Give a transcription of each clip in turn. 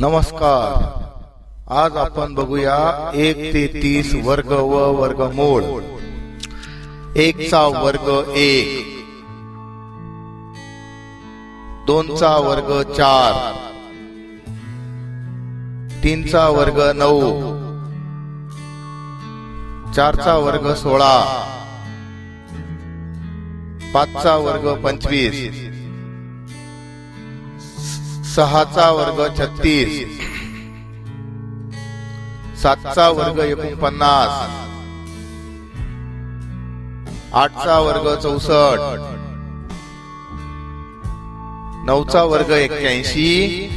नमस्कार. आज आपण बघूया एक ते तीस वर्ग व वर्गमूळ. एकचा वर्ग एक. दोनचा वर्ग चार. तीनचा वर्ग नऊ. चारचा वर्ग सोळा. पाचचा वर्ग पंचवीस. सहाचा वर्ग छत्तीस. सातचा वर्ग एकोणपन्नास. आठचा वर्ग चौसष्ट. नऊचा वर्ग एक्क्याऐंशी.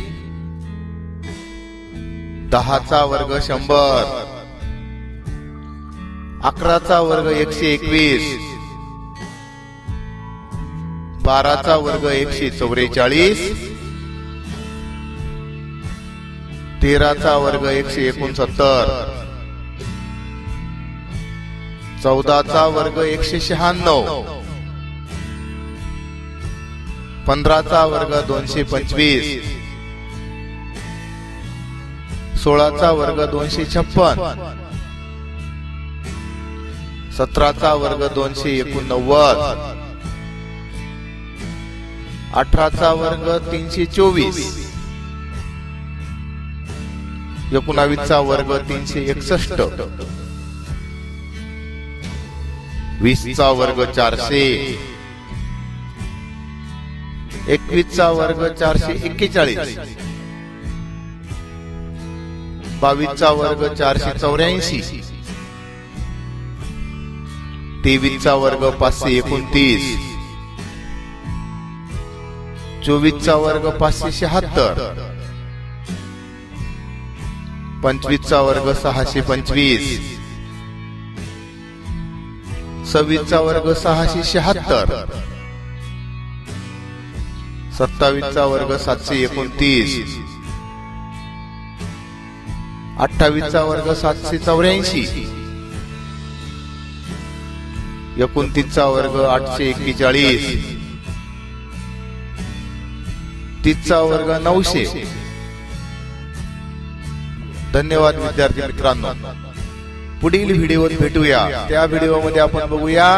दहाचा वर्ग शंभर. अकराचा वर्ग एकशे एकवीस. बाराचा वर्ग एकशे चौवेचाळीस. तेराचा वर्ग एकशे एकोणसत्तर. चौदाचा वर्ग एकशे शहाण्णव. पंधराचा वर्ग दोनशे पंचवीस. सोळाचा वर्ग दोनशे छप्पन. सतराचा वर्ग दोनशे एकोणनव्वद. अठराचा वर्ग तीनशे चोवीस. एकोणावीसचा वर्ग तीनशे एकसष्ट. वीसचा वर्ग चारशे. एकवीसचा वर्ग चारशे एक्केचाळीस. बावीसचा वर्ग चारशे चौऱ्याऐंशी. तेवीसचा वर्ग पाचशे एकोणतीस. चोवीसचा वर्ग पाचशे शहात्तर. पंचवीसचा वर्ग सहाशे पंचवीस. सव्वीसचा वर्ग सहाशे शहात्तर. सत्तावीसचा वर्ग सातशे एकोणतीस. अठ्ठावीसचा वर्ग सातशे चौऱ्याऐंशी. एकोणतीसचा वर्ग आठशे एक्केचाळीस. तीसचा वर्ग नऊशे. धन्यवाद विद्यार्थी मित्रांनो. पुढील व्हिडिओत भेटूया. त्या व्हिडिओमध्ये आपण बघूया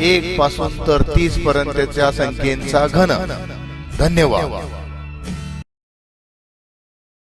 एक पासून तर तीस पर्यंतच्या संख्येचा घन. धन्यवाद.